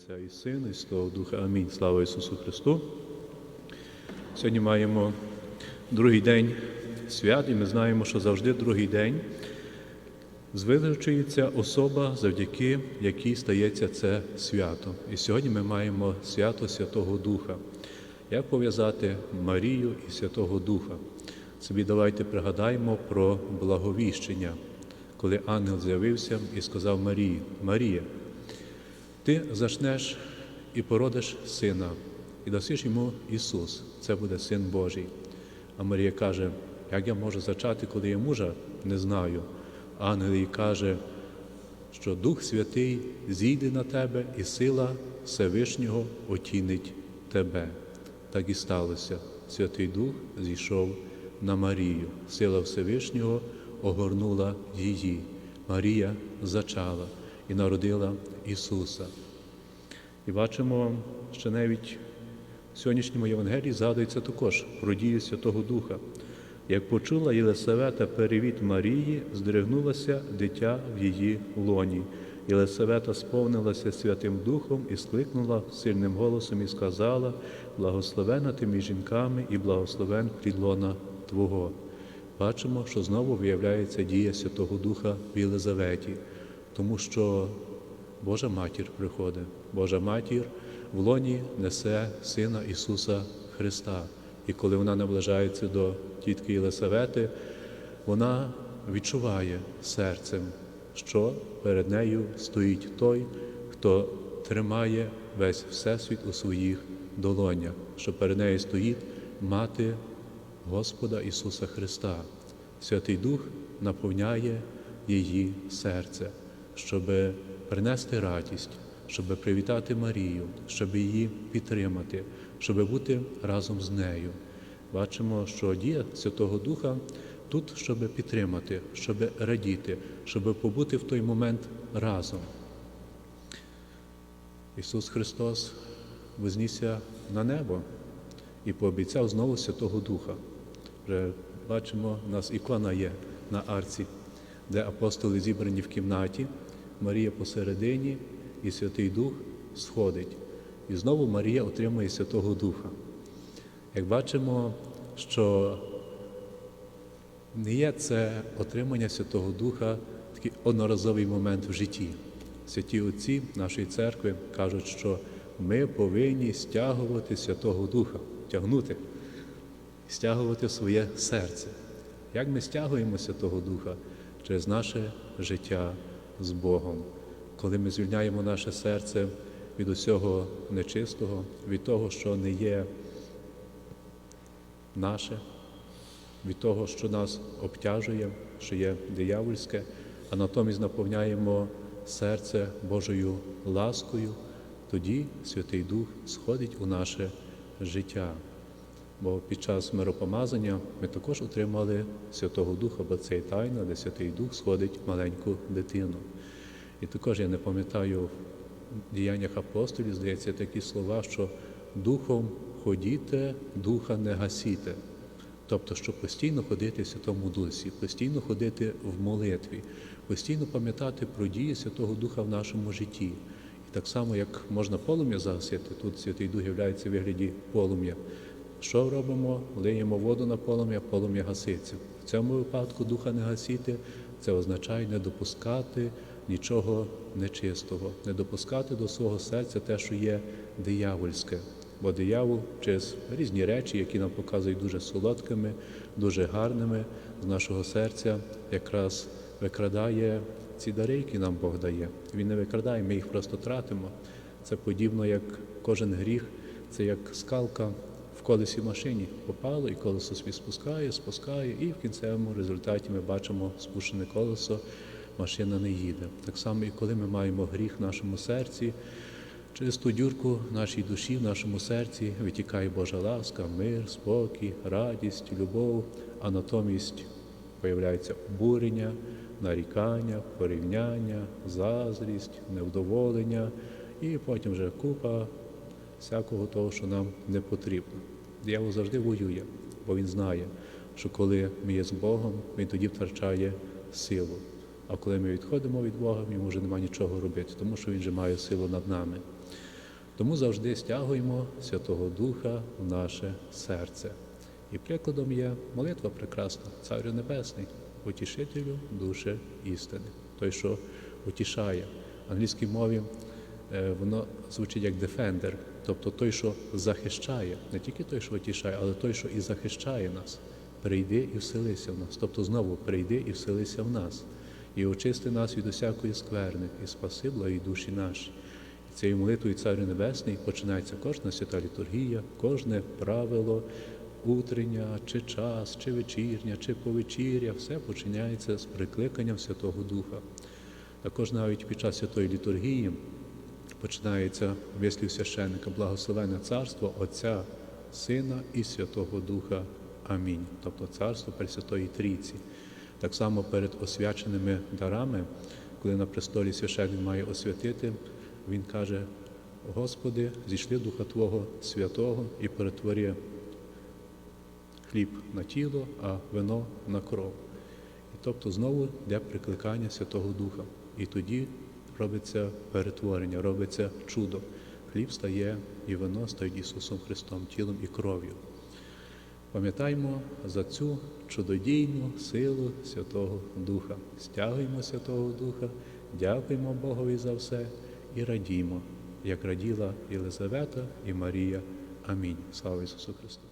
Отця і Сина, і Святого Духа. Амінь. Слава Ісусу Христу. Сьогодні маємо другий день свят, і ми знаємо, що завжди другий день звеличується особа, завдяки якій стається це свято. І сьогодні ми маємо свято Святого Духа. Як пов'язати Марію і Святого Духа? Собі давайте пригадаємо про благовіщення, коли ангел з'явився і сказав Марії: Марія, ти зачнеш і породиш сина, і дасиш йому Ісус, це буде Син Божий. А Марія каже, як я можу зачати, коли я мужа, не знаю. Ангел їй каже, що Дух Святий зійде на тебе, і сила Всевишнього отінить тебе. Так і сталося. Святий Дух зійшов на Марію. Сила Всевишнього огорнула її. Марія зачала і народила Ісуса. І бачимо, що навіть в сьогоднішньому Євангелії згадується також про дію Святого Духа. Як почула Єлисавета перевід Марії, здригнулося дитя в її лоні. Єлисавета сповнилася Святим Духом і скликнула сильним голосом і сказала: Благословена ти між жінками і благословен плідлона Твого. Бачимо, що знову виявляється дія Святого Духа в Єлизаветі, тому що Божа матір приходить. Божа матір в лоні несе Сина Ісуса Христа. І коли вона наближається до тітки Єлисавети, вона відчуває серцем, що перед нею стоїть той, хто тримає весь Всесвіт у своїх долонях, що перед нею стоїть мати Господа Ісуса Христа. Святий Дух наповняє її серце, щоб принести радість, щоб привітати Марію, щоб її підтримати, щоб бути разом з нею. Бачимо, що дія Святого Духа тут, щоб підтримати, щоб радіти, щоб побути в той момент разом. Ісус Христос вознісся на небо і пообіцяв знову Святого Духа. Вже бачимо, у нас ікона є на арці, де апостоли зібрані в кімнаті, Марія посередині, і Святий Дух сходить. І знову Марія отримує Святого Духа. Як бачимо, що не є це отримання Святого Духа такий одноразовий момент в житті. Святі Отці нашої церкви кажуть, що ми повинні стягувати Святого Духа, тягнути, стягувати своє серце. Як ми стягуємо Святого Духа? Через наше життя з Богом, коли ми звільняємо наше серце від усього нечистого, від того, що не є наше, від того, що нас обтяжує, що є диявольське, а натомість наповняємо серце Божою ласкою, тоді Святий Дух сходить у наше життя. Бо під час миропомазання ми також отримали Святого Духа, бо це і тайна, де Святий Дух сходить маленьку дитину. І також я не пам'ятаю в діяннях апостолів, здається, такі слова, що Духом ходіте, духа не гасіте. Тобто, щоб постійно ходити в Святому Дусі, постійно ходити в молитві, постійно пам'ятати про дії Святого Духа в нашому житті. І так само, як можна полум'я загасити, тут Святий Дух являється в вигляді полум'я. Що робимо? Лиємо воду на полум'я, полум'я гаситься. В цьому випадку духа не гасіти, це означає не допускати нічого нечистого, не допускати до свого серця те, що є диявольське. Бо диявол через різні речі, які нам показують дуже солодкими, дуже гарними з нашого серця, якраз викрадає ці дари, які нам Бог дає. Він не викрадає, ми їх просто тратимо. Це подібно, як кожен гріх, це як скалка в машині попало, і колесо собі спускає, спускає, і в кінцевому результаті ми бачимо спущене колесо, машина не їде. Так само, і коли ми маємо гріх в нашому серці, через ту дюрку в нашій душі, в нашому серці витікає Божа ласка, мир, спокій, радість, любов, а натомість появляється обурення, нарікання, порівняння, заздрість, невдоволення, і потім вже купа всякого того, що нам не потрібно. Диявол завжди воює, бо він знає, що коли ми є з Богом, він тоді втрачає силу. А коли ми відходимо від Бога, йому вже немає нічого робити, тому що він вже має силу над нами. Тому завжди стягуємо Святого Духа в наше серце. І прикладом є молитва прекрасна, Царю Небесний, утішителю душі істини. Той, що утішає. В англійській мові воно звучить як defender, тобто той, що захищає, не тільки той, що утішає, але той, що і захищає нас. Прийди і вселися в нас. Тобто знову прийди і вселися в нас. І очисти нас від усякої скверни, і спаси благі душі наші. І цією молитвою Царю Небесний починається кожна свята літургія, кожне правило, утрення, чи час, чи вечірня, чи повечіря, все починається з прикликанням Святого Духа. Також навіть під час святої літургії починається вислів священника благословенне царство Отця, Сина і Святого Духа. Амінь. Тобто царство Пресвятої Трійці. Так само перед освяченими дарами, коли на престолі священник має освятити, він каже: Господи, зійшли Духа Твого Святого і перетвори хліб на тіло, а вино на кров. І тобто знову йде прикликання Святого Духа. І тоді робиться перетворення, робиться чудо. Хліб стає і вино стають Ісусом Христом, тілом і кров'ю. Пам'ятаймо за цю чудодійну силу Святого Духа. Стягуємо Святого Духа, дякуємо Богові за все і радімо, як раділа Єлизавета і Марія. Амінь. Слава Ісусу Христу!